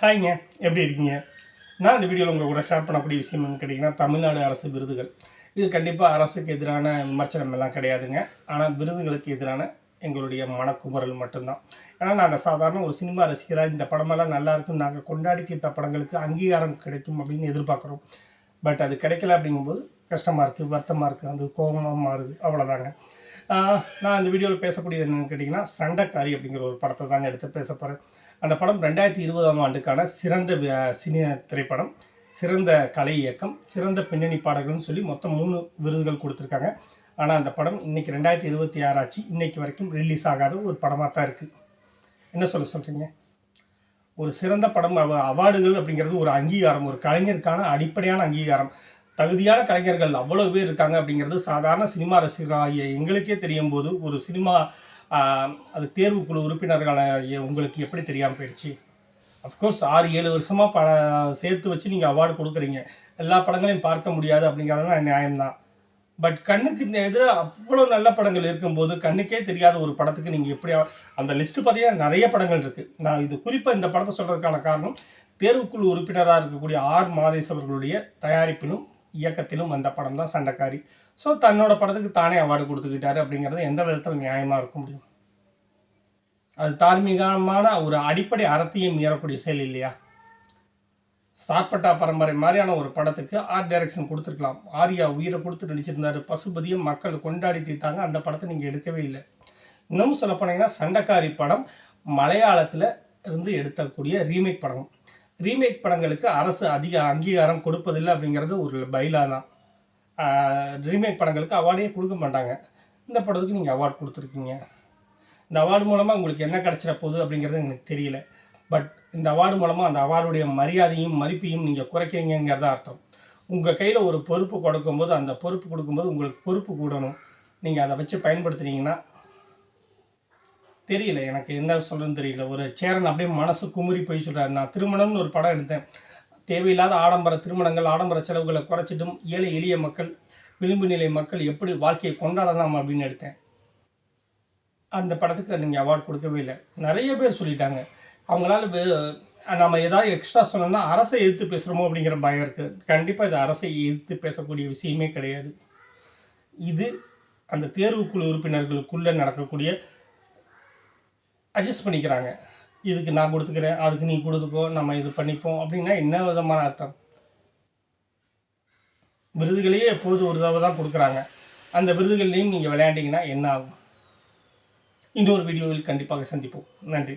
ஹாய்ங்க எப்படி இருக்கீங்க? நான் இந்த வீடியோவில் உங்கள் கூட ஷேர் பண்ணக்கூடிய விஷயம் என்னன்னு கேட்டிங்கன்னா தமிழ்நாடு அரசு விருதுகள். இது கண்டிப்பாக அரசுக்கு எதிரான விமர்சனம் எல்லாம் கிடையாதுங்க. ஆனால் விருதுகளுக்கு எதிரான எங்களுடைய மனக்குமுறல் மட்டும்தான். ஏன்னா நாங்கள் சாதாரண ஒரு சினிமா ரசிகராக இந்த படமெல்லாம் நல்லா இருக்கும் நாங்கள் கொண்டாடி தீர்த்த படங்களுக்கு அங்கீகாரம் கிடைக்கும் அப்படின்னு எதிர்பார்க்குறோம். பட் அது கிடைக்கல அப்படிங்கும்போது கஷ்டமாக இருக்குது வருத்தமாக இருக்குது அது கோபமாக மாறுது. அவ்வளோதாங்க நான் இந்த வீடியோவில் பேசக்கூடியது என்னென்னு கேட்டிங்கன்னா சண்டைக்காரி அப்படிங்கிற ஒரு படத்தை தாங்க எடுத்து பேச போகிறேன் அந்த படம் ரெண்டாயிரத்தி இருபதாம் ஆண்டுக்கான சிறந்த சினி திரைப்படம் சிறந்த கலை இயக்கம் சிறந்த பின்னணி பாடல்கள்னு சொல்லி மொத்தம் மூணு விருதுகள் கொடுத்துருக்காங்க. ஆனால் அந்த படம் இன்னைக்கு ரெண்டாயிரத்தி இருபத்தி ஆறாச்சு இன்றைக்கி வரைக்கும் ரிலீஸ் ஆகாத ஒரு படமாக தான் இருக்குது என்ன சொல்ல சொல்கிறீங்க ஒரு சிறந்த படம் அவ அவார்டுகள் அப்படிங்கிறது ஒரு அங்கீகாரம் ஒரு கலைஞருக்கான அடிப்படையான அங்கீகாரம். தகுதியான கலைஞர்கள் அவ்வளோ பேர் இருக்காங்க அப்படிங்கிறது சாதாரண சினிமா ரசிகராகிய எங்களுக்கே தெரியும் போது ஒரு சினிமா அது அது தேர்வுக்குழு உறுப்பினர்களாகிய உங்களுக்கு எப்படி தெரியாமல் போயிடுச்சு? அஃப்கோர்ஸ் ஆறு ஏழு வருஷமாக ப சேர்த்து வச்சு நீங்கள் அவார்டு கொடுக்குறீங்க. எல்லா படங்களையும் பார்க்க முடியாது அப்படிங்கிறதெல்லாம் நியாயம்தான். பட் கண்ணுக்கு இந்த எதிராக அவ்வளோ நல்ல படங்கள் இருக்கும்போது கண்ணுக்கே தெரியாத ஒரு படத்துக்கு நீங்கள் எப்படி அந்த லிஸ்ட்டு பார்த்தீங்கன்னா நிறைய படங்கள் இருக்குது நான் இது குறிப்பாக இந்த படத்தை சொல்கிறதுக்கான காரணம் தேர்வுக்குழு உறுப்பினராக இருக்கக்கூடிய ஆர். மாதேஷ் அவர்களுடைய தயாரிப்பிலும் இயக்கத்திலும் அந்த படம் தான் சண்டைக்காரி. ஸோ தன்னோட படத்துக்கு தானே அவார்டு கொடுத்துக்கிட்டாரு அப்படிங்கிறது எந்த விதத்தில் நியாயமாக இருக்க முடியும்? அது தார்மீகமான ஒரு அடிப்படை அறத்தையும் மீறக்கூடிய செயல் இல்லையா? சாப்பட்டா பரம்பரை மாதிரியான ஒரு படத்துக்கு ஆர்ட் டைரக்ஷன் கொடுத்துருக்கலாம். ஆர்யா உயிரை கொடுத்து நடிச்சிருந்தாரு. பசுபதியும் மக்கள் கொண்டாடி தீர்த்தாங்க. அந்த படத்தை நீங்கள் எடுக்கவே இல்லை. இன்னும் சொல்ல போனீங்கன்னா சண்டைக்காரி படம் மலையாளத்தில் இருந்து எடுத்தக்கூடிய ரீமேக் படம். ரீமேக் படங்களுக்கு அரசு அதிக அங்கீகாரம் கொடுப்பதில்லை அப்படிங்கிறது ஒரு பைலா தான். ரீமேக் படங்களுக்கு அவார்டே கொடுக்க மாட்டாங்க. இந்த படத்துக்கு நீங்கள் அவார்ட் கொடுத்துருக்கீங்க. இந்த அவார்டு மூலமாக உங்களுக்கு என்ன கிடைச்சிட போகுது அப்படிங்கிறது எனக்கு தெரியல. பட் இந்த அவார்டு மூலமாக அந்த அவார்டுடைய மரியாதையும் மதிப்பையும் நீங்கள் குறைக்கிறீங்கிறத அர்த்தம். உங்கள் கையில் ஒரு பொறுப்பு கொடுக்கும்போது அந்த பொறுப்பு கொடுக்கும்போது உங்களுக்கு பொறுப்பு கூடணும். நீங்கள் அதை வச்சு பயன்படுத்துனீங்கன்னா தெரியல எனக்கு என்ன சொல்கிறதுன்னு தெரியல. ஒரு சேரன் அப்படியே மனசு குமுறி போய் சொல்கிறாரு நான் திருமணம்னு ஒரு படம் எடுத்தேன். தேவையில்லாத ஆடம்பர திருமணங்கள் ஆடம்பர செலவுகளை குறைச்சிட்டும் ஏழை எளிய மக்கள் விளிம்பு நிலை மக்கள் எப்படி வாழ்க்கையை கொண்டாடலாம் அப்படின்னு எடுத்தேன். அந்த படத்துக்கு நீங்கள் அவார்ட் கொடுக்கவே இல்லை. நிறைய பேர் சொல்லிட்டாங்க. அவங்களால வே- நம்ம ஏதாவது எக்ஸ்ட்ரா சொன்னோம்னா அரசை எதிர்த்து பேசுகிறோமோ அப்படிங்கிற பயம் இருக்குது கண்டிப்பாக இது அரசை எதிர்த்து பேசக்கூடிய விஷயமே கிடையாது. இது அந்த தேர்வுக்குழு உறுப்பினர்களுக்குள்ளே நடக்கக்கூடிய அட்ஜஸ்ட் பண்ணிக்கிறாங்க. இதுக்கு நான் கொடுத்துக்கிறேன் அதுக்கு நீ கொடுத்துக்கோ நம்ம இது பண்ணிப்போம் அப்படின்னா என்ன விதமான அர்த்தம்? விருதுகளையே எப்போது ஒரு தடவை தான் கொடுக்குறாங்க. அந்த விருதுகள்லையும் நீங்கள் விளையாண்டிங்கன்னா என்ன ஆகும்? இன்னொரு வீடியோவில் கண்டிப்பாக சந்திப்போம். நன்றி.